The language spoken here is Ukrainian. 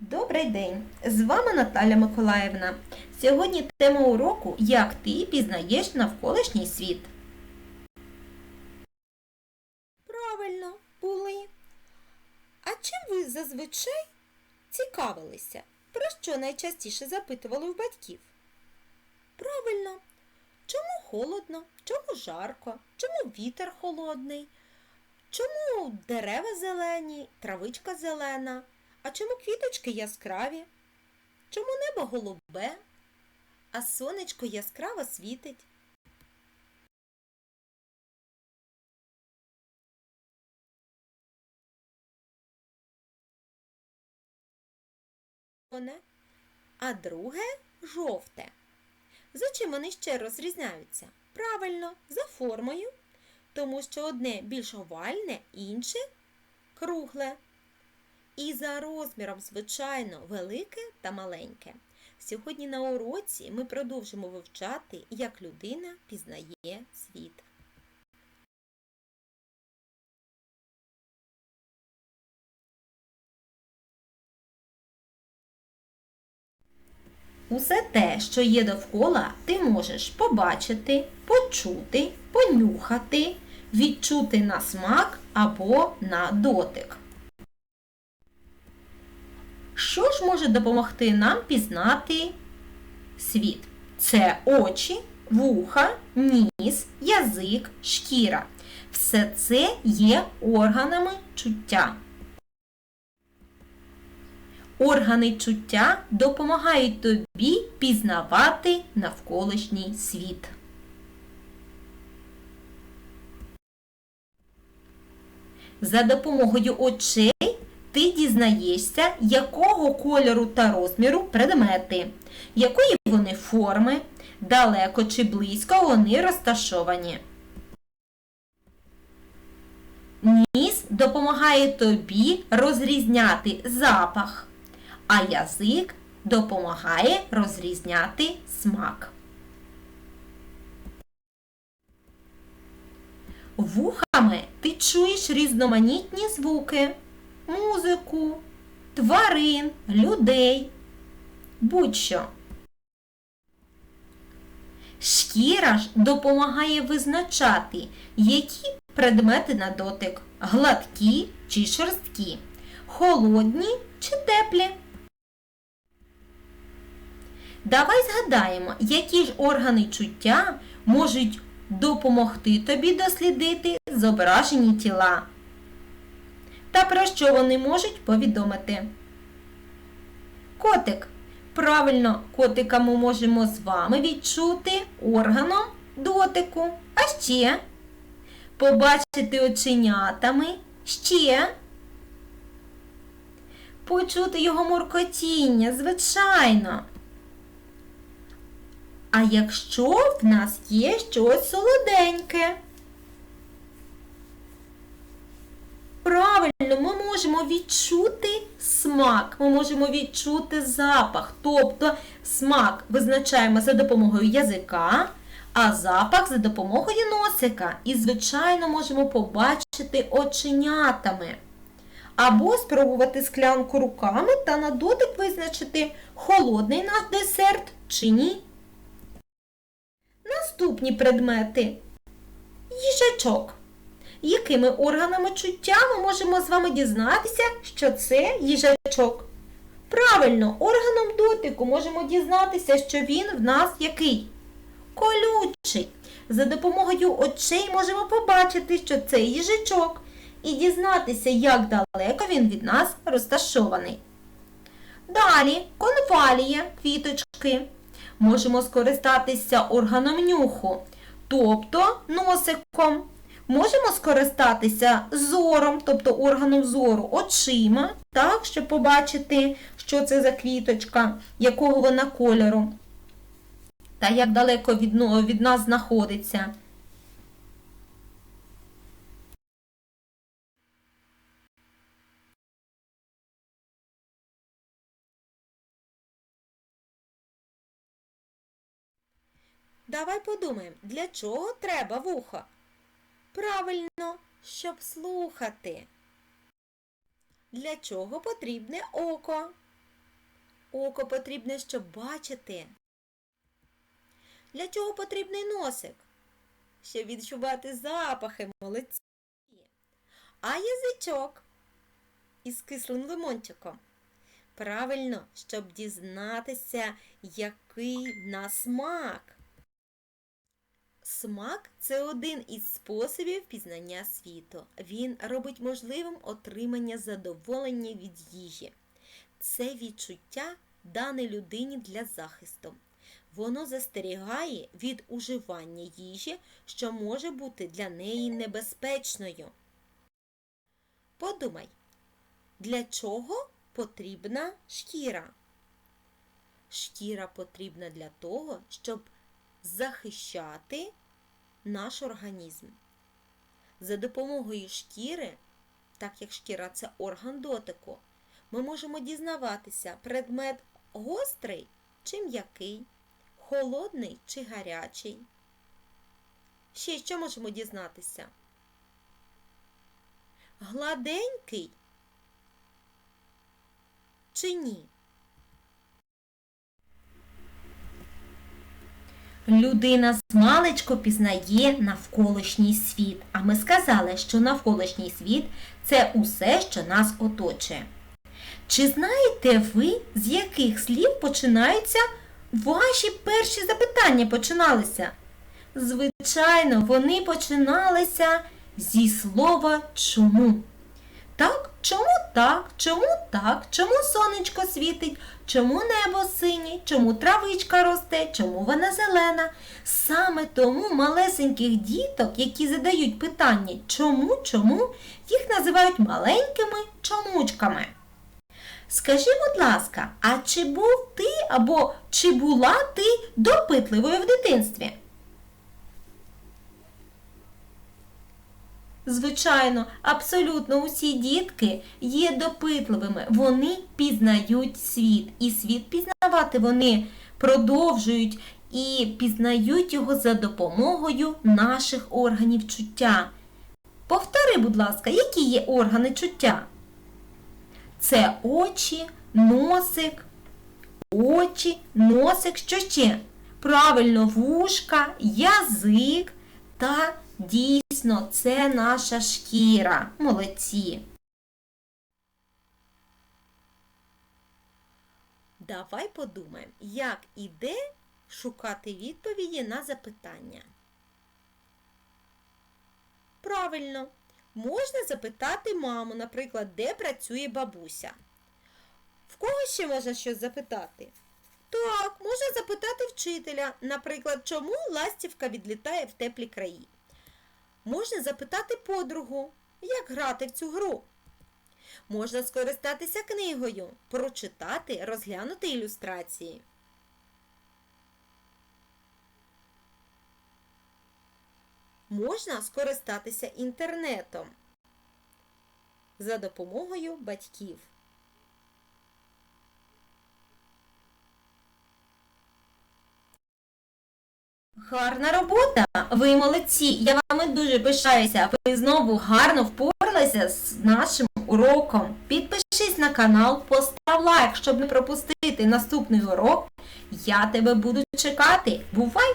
Добрий день! З вами Наталя Миколаївна. Сьогодні тема уроку Як ти пізнаєш навколишній світ. Правильно, були. А чим ви зазвичай цікавилися? Про що найчастіше запитували в батьків? Правильно. Чому холодно? Чому жарко? Чому вітер холодний? Чому дерева зелені, травичка зелена? А чому квіточки яскраві? Чому небо голубе, а сонечко яскраво світить? А друге жовте. За чим вони ще розрізняються? Правильно, за формою, тому що одне більш овальне, інше кругле. І за розміром, звичайно, велике та маленьке. Сьогодні на уроці ми продовжимо вивчати, як людина пізнає світ. Усе те, що є довкола, ти можеш побачити, почути, понюхати, відчути на смак або на дотик. Що ж може допомогти нам пізнати світ? Це очі, вуха, ніс, язик, шкіра. Все це є органами чуття. Органи чуття допомагають тобі пізнавати навколишній світ. За допомогою очей дізнаєшся, якого кольору та розміру предмети, якої вони форми, далеко чи близько вони розташовані. Ніс допомагає тобі розрізняти запах, а язик допомагає розрізняти смак. Вухами ти чуєш різноманітні звуки, музику, тварин, людей, будь-що. Шкіра ж допомагає визначати, які предмети на дотик гладкі чи шорсткі, холодні чи теплі. Давай згадаємо, які ж органи чуття можуть допомогти тобі дослідити зображені тіла. Та про що вони можуть повідомити? Котик. Правильно, котика ми можемо з вами відчути органом дотику. А ще побачити оченятами ще. Почути його муркотіння, звичайно. А якщо в нас є щось солоденьке? Правильно, відчути смак, ми можемо відчути запах. Тобто смак визначаємо за допомогою язика, а запах за допомогою носика. І, звичайно, можемо побачити оченятами. Або спробувати склянку руками та на дотик визначити, холодний наш десерт чи ні. Наступні предмети. Їжачок. Якими органами чуття ми можемо з вами дізнатися, що це їжачок? Правильно, органом дотику можемо дізнатися, що він в нас який? Колючий. За допомогою очей можемо побачити, що це їжачок, і дізнатися, як далеко він від нас розташований. Далі конвалія, квіточки. Можемо скористатися органом нюху, тобто носиком. Можемо скористатися зором, тобто органом зору, очима, так, щоб побачити, що це за квіточка, якого вона кольору, та як далеко від, від нас знаходиться. Давай подумаємо, для чого треба вухо? Правильно, щоб слухати. Для чого потрібне око? Око потрібне, щоб бачити. Для чого потрібний носик? Щоб відчувати запахи молодці. А язичок із кислим лимончиком. Правильно, щоб дізнатися, який на смак. Смак це один із способів пізнання світу. Він робить можливим отримання задоволення від їжі. Це відчуття дане людині для захисту. Воно застерігає від уживання їжі, що може бути для неї небезпечною. Подумай, для чого потрібна шкіра? Шкіра потрібна для того, щоб захищати наш організм. За допомогою шкіри, так як шкіра це орган дотику, ми можемо дізнаватися, предмет гострий чи м'який, холодний чи гарячий. Ще що можемо дізнатися? Гладенький чи ні? Людина з маличку пізнає навколишній світ. А ми сказали, що навколишній світ це усе, що нас оточує. Чи знаєте ви, з яких слів починаються ваші перші запитання починалися? Звичайно, вони починалися зі слова чому. Так, чому так, чому так, чому сонечко світить, чому небо синє, чому травичка росте, чому вона зелена. Саме тому малесеньких діток, які задають питання чому, чому, їх називають маленькими чомучками. Скажи, будь ласка, а чи був ти або чи була ти допитливою в дитинстві? Звичайно, абсолютно усі дітки є допитливими. Вони пізнають світ. І світ пізнавати вони продовжують і пізнають його за допомогою наших органів чуття. Повтори, будь ласка, які є органи чуття? Це очі, носик, очі, носик, що ще? Правильно, вушка, язик та дійсно це наша шкіра. Молодці. Давай подумаємо, як і де шукати відповіді на запитання. Правильно, можна запитати маму, наприклад, де працює бабуся. В кого ще можна щось запитати? Так, можна запитати вчителя, наприклад, чому ластівка відлітає в теплі краї. Можна запитати подругу, як грати в цю гру. Можна скористатися книгою, прочитати, розглянути ілюстрації. Можна скористатися інтернетом за допомогою батьків. Гарна робота! Ви молодці! Я вами дуже пишаюся. Ви знову гарно впоралися з нашим уроком. Підпишись на канал, постав лайк, щоб не пропустити наступний урок. Я тебе буду чекати. Бувай!